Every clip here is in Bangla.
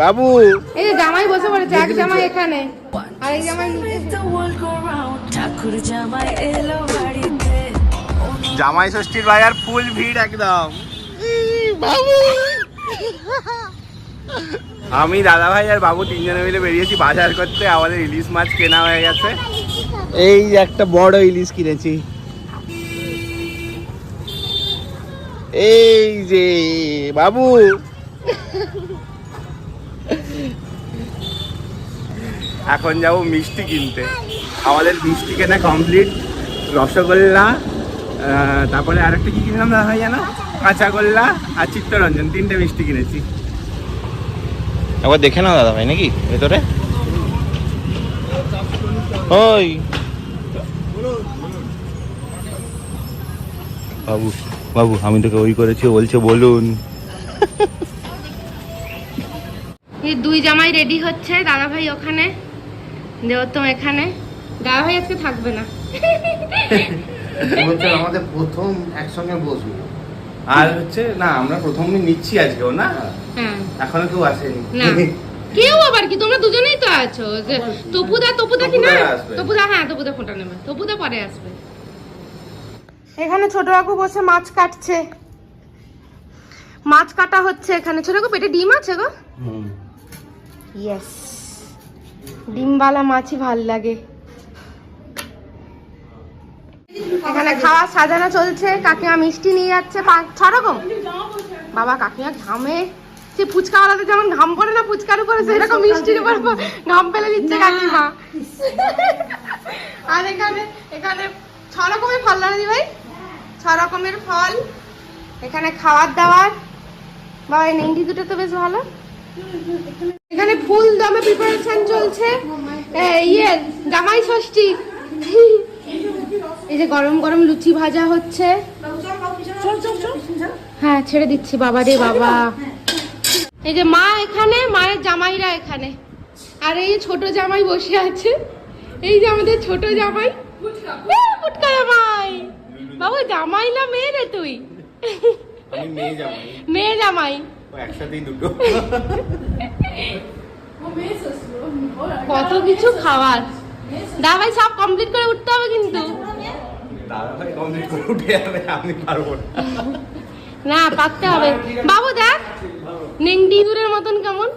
বাবু। এই জামাই বসে পড়েছে এক জামাই এখানে। আর এক জামাই ঠাকুর জামাই এলো বাড়িতে। জামাই ষষ্ঠীর বাজার ফুল ভিড় একদম। বাবু। আমি দাদা ভাই আর বাবু তিনজনে মিলে বেরিয়েছি বাজার করতে আমাদের ইলিশ মাছ কেনা হয়ে গেছে। এই একটা বড় ইলিশ কিনেছি। এই যে বাবু। এখন যাব মিষ্টি কিনতে। আমাদের মিষ্টি কেনা কমপ্লিট রসগোল্লা তারপরে আরেকটা কি কিনলাম দাদা ভাই জানো? কাঁচাগোল্লা আর চিত্তরঞ্জন তিনটে মিষ্টি কিনেছি। একবার দেখে নাও দাদা ভাই নাকি? ভেতরে? ওই। বাবু বাবু আমি তোকে ওই করেছি বলছে বলুন। এই দুই জামাই রেডি হচ্ছে দাদা ভাই ওখানে। দেবোত্তম এখানে দাদা ভাই আজকে থাকবে না। বলছে আমাদের প্রথম একসঙ্গে বসবো। আর হচ্ছে না আমরা প্রথম নিচ্ছি আজকেও না? হ্যাঁ। এখনও কেউ আসেনি। না। কেউ আবার কি? তোমরা দুজনেই তো আছো। যে তপুদা তপুদা কি? না? তপুদা। হ্যাঁ তপুদা ফোনটা নেবে। তপুদা পরে আসবে। এখানে ছোট কাকু বসে মাছ কাটছে। মাছ কাটা হচ্ছে এখানে। ছোট কাকু পেটে ডিম আছে গো? ইয়েস ডিমবালা মাছই ভালো লাগে। এখানে খাওয়া সাজানো চলছে কাকিমা মিষ্টি নিয়ে যাচ্ছে ছ রকম বাবা কাকিমা ঘামে। সে ফুচকাওয়ালাতে যেমন ঘাম পড়ে না ফুচকার উপরে সেরকম মিষ্টির উপর ঘাম ফেলে দিচ্ছে কাকিমা। আর এখানে এখানে ছ রকমের ফল না দি ভাই? ছ রকমের ফল। এখানে খাবার দাবার বাবা এই নেংটি দুটো তো বেশ ভালো। এখানে ফুল দমে প্রিপারেশন চলছে। ইয়ে জামাই ষষ্ঠী। এই যে গরম গরম লুচি ভাজা হচ্ছে। হ্যাঁ ছেড়ে দিচ্ছি বাবা রে বাবা। এই যে মা এখানে মায়ের জামাইরা এখানে। আর এই ছোট জামাই বসে আছে। এই যে আমাদের ছোট জামাই। ফুটকা জামাই। বাবু জামাই না মেয়ে রে তুই? আমি মেয়ে যাব মেয়ে জামাই। একসাথেই দুটো। কত কিছু খাবার দা ভাই সব কমপ্লিট করে উঠতে হবে কিন্তু। দাদা ভাই কমপ্লিট করে উঠে যাবে আমি পারব না। না পারতে হবে। বাবু দেখ নেংটি দূরের মতন কেমন।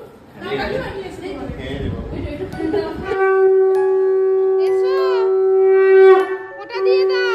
এসো। ওটা দিয়ে দাও।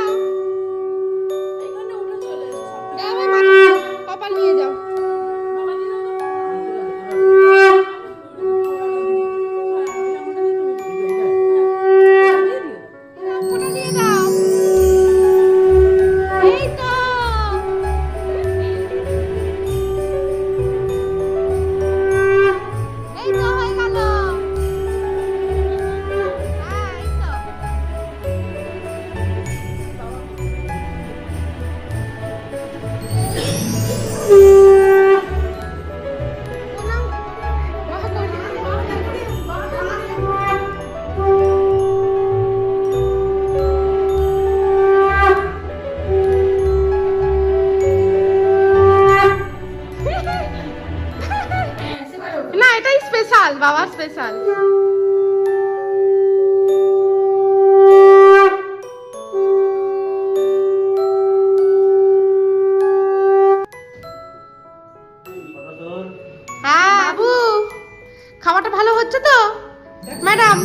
স্পেশাল। হ্যাঁ খাবারটা ভালো হচ্ছে তো? ম্যাডাম।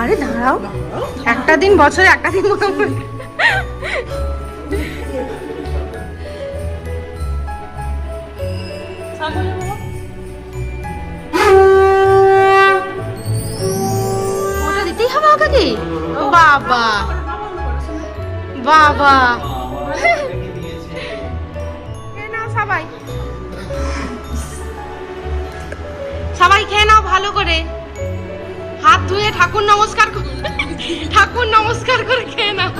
আরে দাঁড়াও একটা দিন বছরে একটা দিন ওটা দিতেই হবে নাও সবাই। সবাই খেয়ে নাও ভালো করে। হাত ধুয়ে ঠাকুর নমস্কার ঠাকুর নমস্কার করে খেয়ে নাও।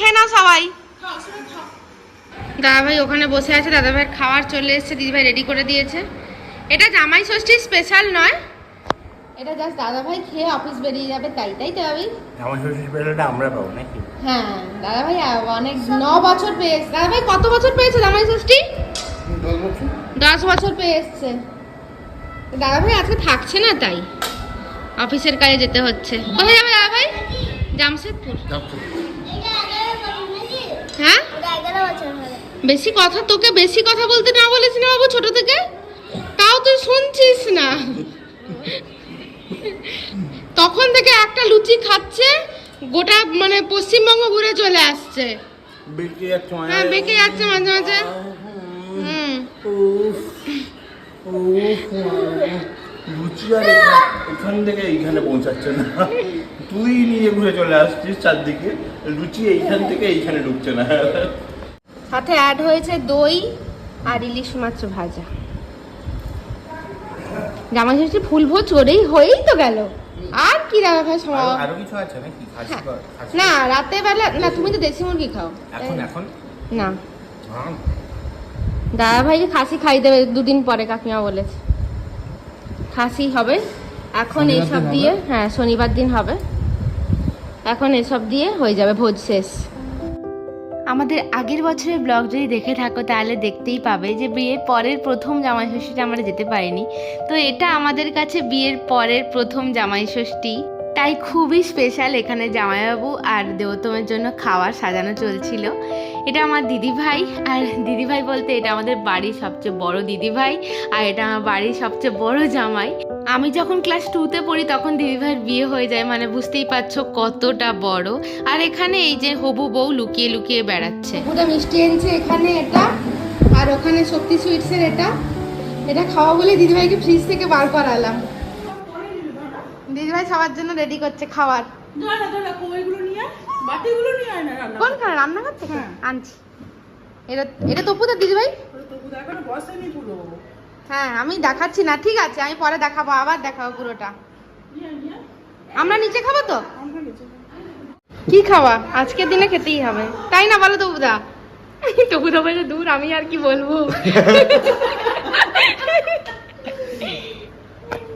খেয়ে নাও সবাই। দাদা ভাই ওখানে বসে আছে দাদা ভাইয়ের খাবার চলে এসেছে দিদি ভাই রেডি করে দিয়েছে। এটা জামাই ষষ্ঠীর স্পেশাল নয়। এটা জাস্ট দাদা ভাই খেয়ে অফিস বেরিয়ে যাবে তাই তাই তো আমি আমার শ্বশুর বেলাটা আমরা পাবো নাকি? হ্যাঁ দাদা ভাই অনেক ন বছর পেয়েছে দাদা ভাই কত বছর পেয়েছে জামাই ষষ্ঠী? দশ বছর। পেয়ে এসছে। দাদা ভাই আজকে থাকছে না তাই? অফিসের কাজে যেতে হচ্ছে। কোথায় যাবে দাদা ভাই? জামশেদপুর। হ্যাঁ? বেশি কথা তোকে বেশি কথা বলতে না বলেছি না বাবু ছোট থেকে? তাও তুই শুনছিস না। তখন থেকে একটা লুচি খাচ্ছে গোটা মানে পশ্চিমবঙ্গ ঘুরে চলে আসছে। বেঁকে যাচ্ছে হ্যাঁ বেঁকে যাচ্ছে মাঝে মাঝে। হুম। লুচি আর এখান- এখান থেকে এইখানে পৌঁছাচ্ছে না। তুই নিয়ে ঘুরে চলে আসছিস চারদিকে লুচি এইখান থেকে এইখানে ঢুকছে না। সাথে অ্যাড হয়েছে দই আর ইলিশ মাছ ভাজা। জামা ষষ্ঠী ফুল ভোজ করেই হয়েই তো গেল। আর কি দাদা ভাই সমাও আরো- কিছু আছে নাকি হ্যাঁ। না রাতে বেলা না তুমি তো দেশি মুরগি খাও। এখন এখন? না। হ্যাঁ। দাদা ভাইকে খাসি খাই দেবে দুদিন পরে কাকিমা বলেছে। খাসি হবে। এখন এইসব দিয়ে হ্যাঁ শনিবার দিন হবে। এখন এসব দিয়ে হয়ে যাবে ভোজ শেষ। আমাদের আগের বছরের ব্লগ যদি দেখে থাকো তাহলে দেখতেই পাবে যে বিয়ের পরের প্রথম জামাই ষষ্ঠীটা আমরা যেতে পারিনি। তো এটা আমাদের কাছে বিয়ের পরের প্রথম জামাই ষষ্ঠী তাই খুবই স্পেশাল এখানে জামাইবাবু আর দেবতমের জন্য খাবার সাজানো চলছিল। এটা আমার দিদিভাই, আর দিদিভাই বলতে এটা আমাদের বাড়ির সবচেয়ে বড় দিদিভাই, আর এটা আমার বাড়ির সবচেয়ে বড় জামাই। আমি যখন ক্লাস টুতে পড়ি তখন দিদিভাইয়ের বিয়ে হয়ে যায় মানে বুঝতেই পারছ কতটা বড়। আর এখানে এই যে হবু বউ লুকিয়ে লুকিয়ে বেড়াচ্ছে। পুরো মিষ্টি এনেছে এখানে এটা, আর ওখানে শক্তি সুইটসের এটা। এটা খাওয়া বলে দিদিভাইকে ফ্রিজ থেকে বার করালাম। দিদিভাই সবার জন্য রেডি করছে খাবার। দাঁড়া দাঁড়া কইগুলো নিয়ে বাটিগুলো নিয়ে আয় না রান্না হ্যাঁ। আনছি। এটা এটা তপুদার দিদিভাই? করে তবু এখনও বসেনি পুরো। হ্যাঁ আমি দেখাচ্ছি না ঠিক আছে আমি পরে দেখাবো আবার দেখাবো পুরোটা। আমরা নিচে খাব তো? আমরা কি খাওয়া? আজকের দিনে খেতেই হবে। তাই না বলো তবুদা তবুদা বলে দূর আমি আর কি বলব?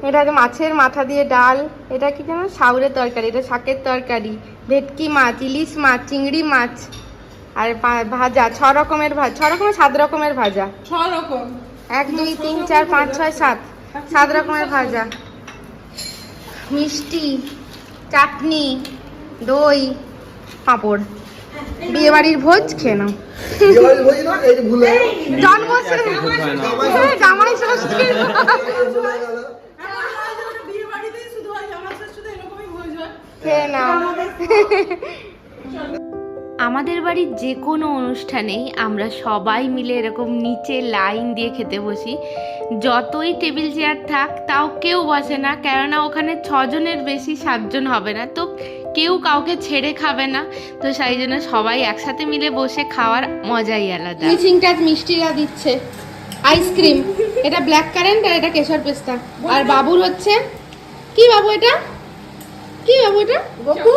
এটা হচ্ছে মাছের মাথা দিয়ে ডাল এটা কি যেন সাউরের তরকারি এটা শাকের তরকারি ভেটকি মাছ ইলিশ মাছ চিংড়ি মাছ আর ভাজা ছ রকমের ভাজা ছ রকমের সাত রকমের ভাজা। ছ রকম? এক দুই তিন চার পাঁচ ছয় সাত। সাত রকমের ভাজা। মিষ্টি চাটনি দই পাঁপড়। বিয়ে বাড়ির ভোজ খেয়ে নাও। জন্মদিন হ্যাঁ, জামাই ষষ্ঠী এখন আমাদের ওটা বিয়ে বাড়িতেই শুধু হয় আমার ষষ্ঠীতে এরকমই হয়ে যায় খেয়ে নাও। আমাদের বাড়ির যে কোনো অনুষ্ঠানেই আমরা সবাই মিলে এরকম নিচে লাইন দিয়ে খেতে বসি। যতই টেবিল চেয়ার থাক তাও কেউ বসে না কেননা ওখানে ছজনের বেশি সাতজন হবে না। তো কেউ কাউকে ছেড়ে খাবে না। তো সেই জন্য সবাই একসাথে মিলে বসে খাওয়ার মজাই আলাদা। মিচিংটা মিষ্টিরা দিচ্ছে। আইসক্রিম এটা ব্ল্যাক কারেন্ট আর এটা কেশর পেস্তা। আর বাবুর হচ্ছে কি বাবু এটা? কি বাবু এটা? গপু?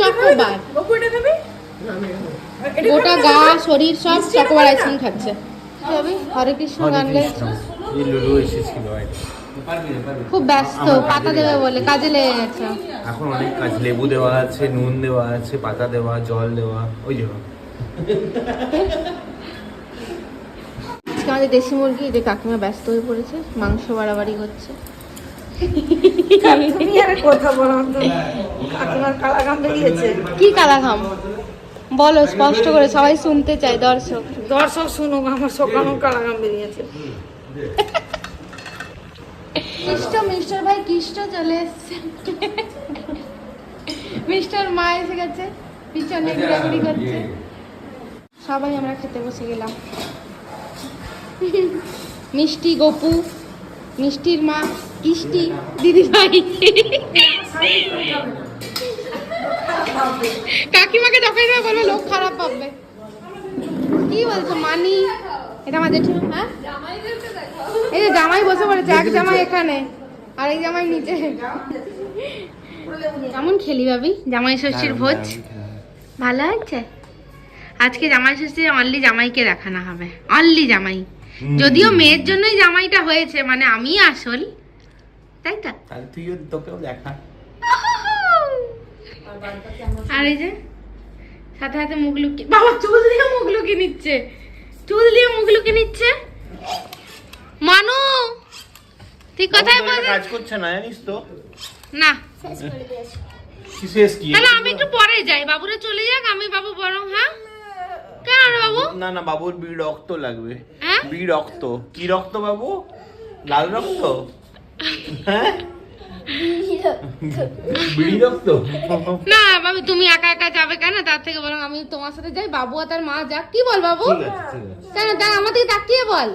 চকোবার। গপু এটা খাবি? গোটা গা শরীর সব চকোবার আইসক্রিম খাচ্ছে হরে কৃষ্ণ গান গাইছে এই লুলু এসেছিল খুব ব্যস্ত পাতা দেবে বলে কাজে লেগে গেছে। এখন অনেক কাজ লেবু দেওয়া আছে নুন দেওয়া আছে পাতা দেওয়া জল দেওয়া ওই জন্য আমাদের দেশি মুরগি যে কাকিমা ব্যস্ত হয়ে পড়েছে মাংস বাড়াবাড়ি করছে। তুমি আর কথা বলো কাকিমার কালা বেরিয়েছে। কি কালা ঘাম বলো স্পষ্ট করে সবাই শুনতে চাই দর্শক। দর্শক শুনুক আমার বেরিয়েছে। কৃষ্ট মিস্টার ভাই কৃষ্ট চলে এসছে। মিস্টার মা এসে গেছে পিছনে ঘোরাঘুরি করছে। সবাই আমরা খেতে বসে গেলাম। মিষ্টি গপু মিষ্টির মা কৃষ্টি দিদি ভাই কাকিমাকে যখন না বলবে লোক খারাপ পাবে কি বলছো মানি? এটা আমাদের হ্যাঁ? এই যে জামাই বসে পড়েছে এক জামাই এখানে আর এই জামাই নিচে। কেমন খেলি ভাবি? জামাই ষষ্ঠীর ভোজ? ভালো হচ্ছে? আজকে জামাই ষষ্ঠী অনলি জামাইকে দেখানো হবে। অনলি জামাই। যদিও মেয়ের জন্যই জামাইটা হয়েছে মানে আমি আসল। তাই তো? তাহলে তুইও তোকেও দেখা আর এই যে সাথে সাথে মুখ লুকিয়ে বাবা চুল দিয়ে মুখ লুকিয়ে নিচ্ছে। চুল দিয়ে মুখ লুকিয়ে নিচ্ছে? মানু! তুই কোথায় বসে কাজ করছে না জানিস তো? না। শেষ কি তাহলে আমি একটু পরে যাই। বাবুরা চলে যাক আমি বাবু বরং হ্যাঁ? কেন বাবু? না না বাবুর বি রক্ত লাগবে। হ্যাঁ? বি রক্ত কি রক্ত বাবু? লাল হ্যাঁ রক্ত? না বাবু তুমি একা একা যাবে কেন? তার থেকে বরং আমি তোমার সাথে যাই বাবু আর তার মা যাক। কি বল বাবু? কেন তার আমার দিকে তাকিয়ে বল।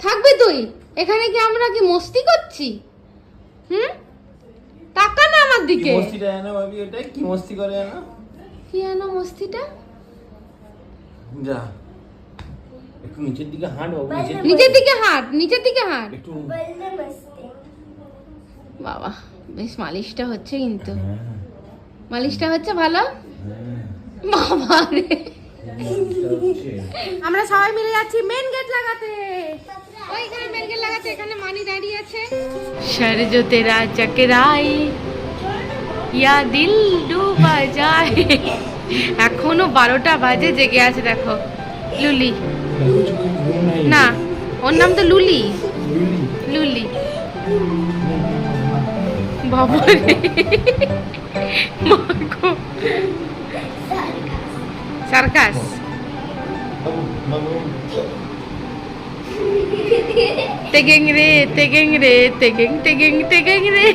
থাকবি তুই? এখানে কি আমরা কি মস্তি করছি? হুম? তাকা না আমার দিকে। মস্তিটা ভাবি কি মস্তি করে কি মস্তিটা? যা। একটু নিচের দিকে হাঁট বাবু নিচের দিকে হাঁট। নিচের দিকে হাঁট একটু বাবা বেশ মালিশটা হচ্ছে কিন্তু। হ্যাঁ। মালিশটা হচ্ছে ভালো? হ্যাঁ। বাবা রে। আমরা সবাই মিলে যাচ্ছি মেন গেট লাগাতে। ওইখানে মেন গেট লাগাতে এখানে মানি দাঁড়িয়ে আছে। সর জো তেরা চকরাই ইয়া দিল ডুবা যায়। এখনও বারোটা বাজে জেগে আছে দেখো। লুলি। না ওর নাম তো লুলি লুলি বাবা রে মাগো সার্কাস বাবু তেগেং রে তেগেং রে তেগেং তেগেং তেগেং রে